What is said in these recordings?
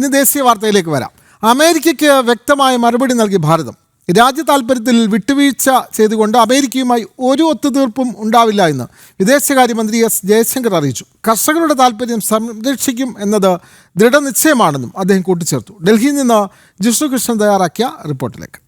ഇനി ദേശീയ വാർത്തയിലേക്ക് വരാം. അമേരിക്കയ്ക്ക് വ്യക്തമായ മറുപടി നൽകി ഭാരതം. രാജ്യ താൽപ്പര്യത്തിൽ വിട്ടുവീഴ്ച ചെയ്തുകൊണ്ട് അമേരിക്കയുമായി ഒരു ഒത്തുതീർപ്പും ഉണ്ടാവില്ല എന്ന് വിദേശകാര്യമന്ത്രി എസ് ജയശങ്കർ അറിയിച്ചു. കർഷകരുടെ താൽപ്പര്യം സംരക്ഷിക്കും എന്നത് ദൃഢനിശ്ചയമാണെന്നും അദ്ദേഹം കൂട്ടിച്ചേർത്തു. ഡൽഹിയിൽ നിന്ന് ജിഷ്ണു കൃഷ്ണൻ തയ്യാറാക്കിയ റിപ്പോർട്ടിലേക്ക്.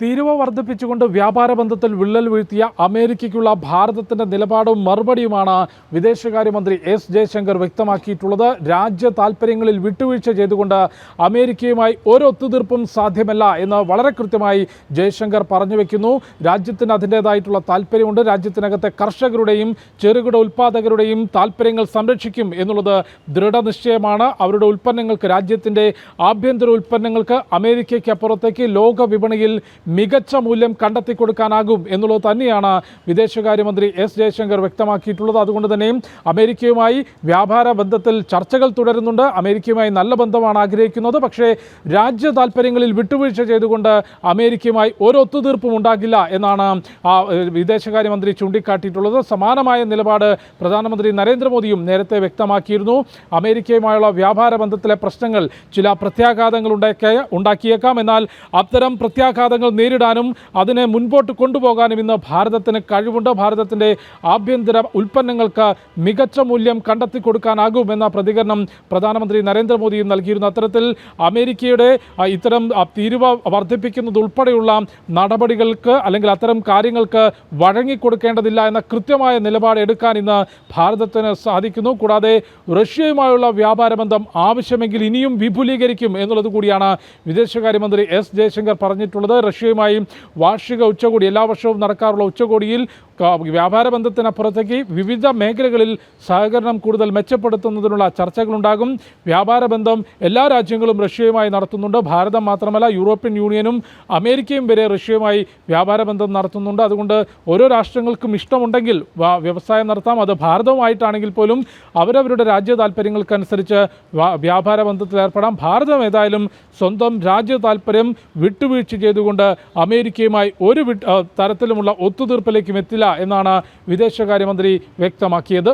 തീരുവ വർദ്ധിപ്പിച്ചുകൊണ്ട് വ്യാപാര ബന്ധത്തിൽ വിള്ളൽ വീഴ്ത്തിയ അമേരിക്കയ്ക്കുള്ള ഭാരതത്തിന്റെ നിലപാടും മറുപടിയുമാണ് വിദേശകാര്യമന്ത്രി എസ് ജയശങ്കർ വ്യക്തമാക്കിയിട്ടുള്ളത്. രാജ്യ താൽപ്പര്യങ്ങളിൽ വിട്ടുവീഴ്ച ചെയ്തുകൊണ്ട് അമേരിക്കയുമായി ഒരു ഒത്തുതീർപ്പും സാധ്യമല്ല എന്ന് വളരെ കൃത്യമായി ജയശങ്കർ പറഞ്ഞു വെക്കുന്നു. രാജ്യത്തിന് അതിന്റെതായിട്ടുള്ള താല്പര്യമുണ്ട് രാജ്യത്തിനകത്തെ കർഷകരുടെയും ചെറുകിട ഉൽപ്പാദകരുടെയും താല്പര്യങ്ങൾ സംരക്ഷിക്കും എന്നുള്ളത് ദൃഢനിശ്ചയമാണ്. അവരുടെ ഉൽപ്പന്നങ്ങൾക്ക് രാജ്യത്തിന്റെ ആഭ്യന്തര ഉൽപ്പന്നങ്ങൾക്ക് അമേരിക്കയ്ക്ക് അപ്പുറത്തേക്ക് ലോക വിപണിയിൽ മികച്ച മൂല്യം കണ്ടെത്തി കൊടുക്കാനാകും എന്നുള്ളത് തന്നെയാണ് വിദേശകാര്യമന്ത്രി എസ് ജയശങ്കർ വ്യക്തമാക്കിയിട്ടുള്ളത്. അതുകൊണ്ട് തന്നെ അമേരിക്കയുമായി വ്യാപാര ബന്ധത്തിൽ ചർച്ചകൾ തുടരുന്നുണ്ട്. അമേരിക്കയുമായി നല്ല ബന്ധമാണ് ആഗ്രഹിക്കുന്നത്. പക്ഷേ രാജ്യ താല്പര്യങ്ങളിൽ വിട്ടുവീഴ്ച ചെയ്തുകൊണ്ട് അമേരിക്കയുമായി ഒരു ഒത്തുതീർപ്പും ഉണ്ടാകില്ല എന്നാണ് വിദേശകാര്യമന്ത്രി ചൂണ്ടിക്കാട്ടിയിട്ടുള്ളത്. സമാനമായ നിലപാട് പ്രധാനമന്ത്രി നരേന്ദ്രമോദിയും നേരത്തെ വ്യക്തമാക്കിയിരുന്നു. അമേരിക്കയുമായുള്ള വ്യാപാര ബന്ധത്തിലെ പ്രശ്നങ്ങൾ ചില പ്രത്യാഘാതങ്ങൾ ഉണ്ടാക്കിയ ഉണ്ടാക്കിയേക്കാം. എന്നാൽ അത്തരം പ്രത്യാഘാതങ്ങൾ നേരിടാനും അതിനെ മുൻപോട്ട് കൊണ്ടുപോകാനും ഇന്ന് ഭാരതത്തിന് കഴിവുണ്ട്. ഭാരതത്തിന്റെ ആഭ്യന്തര ഉൽപ്പന്നങ്ങൾക്ക് മികച്ച മൂല്യം കണ്ടെത്തി കൊടുക്കാനാകുമെന്ന പ്രതികരണം പ്രധാനമന്ത്രി നരേന്ദ്രമോദിയും നൽകിയിരുന്നു. അത്തരത്തിൽ അമേരിക്കയുടെ ഇത്തരം തീരുവ വർദ്ധിപ്പിക്കുന്നത് ഉൾപ്പെടെയുള്ള നടപടികൾക്ക് അല്ലെങ്കിൽ അത്തരം കാര്യങ്ങൾക്ക് വഴങ്ങിക്കൊടുക്കേണ്ടതില്ല എന്ന കൃത്യമായ നിലപാട് എടുക്കാൻ ഇന്ന് ഭാരതത്തിന് സാധിക്കുന്നു. കൂടാതെ റഷ്യയുമായുള്ള വ്യാപാര ബന്ധം ആവശ്യമെങ്കിൽ ഇനിയും വിപുലീകരിക്കും എന്നുള്ളത് കൂടിയാണ് വിദേശകാര്യമന്ത്രി എസ് ജയശങ്കർ പറഞ്ഞിട്ടുള്ളത്. റഷ്യയുമായി വാർഷിക ഉച്ചകോടി എല്ലാ വർഷവും നടക്കാറുള്ള ഉച്ചകോടിയിൽ വ്യാപാര ബന്ധത്തിനപ്പുറത്തേക്ക് വിവിധ മേഖലകളിൽ സഹകരണം കൂടുതൽ മെച്ചപ്പെടുത്തുന്നതിനുള്ള ചർച്ചകളുണ്ടാകും. വ്യാപാര ബന്ധം എല്ലാ രാജ്യങ്ങളും റഷ്യയുമായി നടത്തുന്നുണ്ട്. ഭാരതം മാത്രമല്ല യൂറോപ്യൻ യൂണിയനും അമേരിക്കയും വരെ റഷ്യയുമായി വ്യാപാര ബന്ധം നടത്തുന്നുണ്ട്. അതുകൊണ്ട് ഓരോ രാഷ്ട്രങ്ങൾക്കും ഇഷ്ടമുണ്ടെങ്കിൽ വ്യവസായം നടത്താം. അത് ഭാരതവുമായിട്ടാണെങ്കിൽ പോലും അവരവരുടെ രാജ്യ താല്പര്യങ്ങൾക്കനുസരിച്ച് വ്യാപാര ബന്ധത്തിൽ ഏർപ്പെടാം. ഭാരതം ഏതായാലും സ്വന്തം രാജ്യ താല്പര്യം വിട്ടുവീഴ്ച ചെയ്തുകൊണ്ട് അമേരിക്കയുമായി ഒരു തരത്തിലുമുള്ള ഒത്തുതീർപ്പിലേക്കും എത്തില്ല എന്നാണ് വിദേശകാര്യമന്ത്രി വ്യക്തമാക്കിയത്.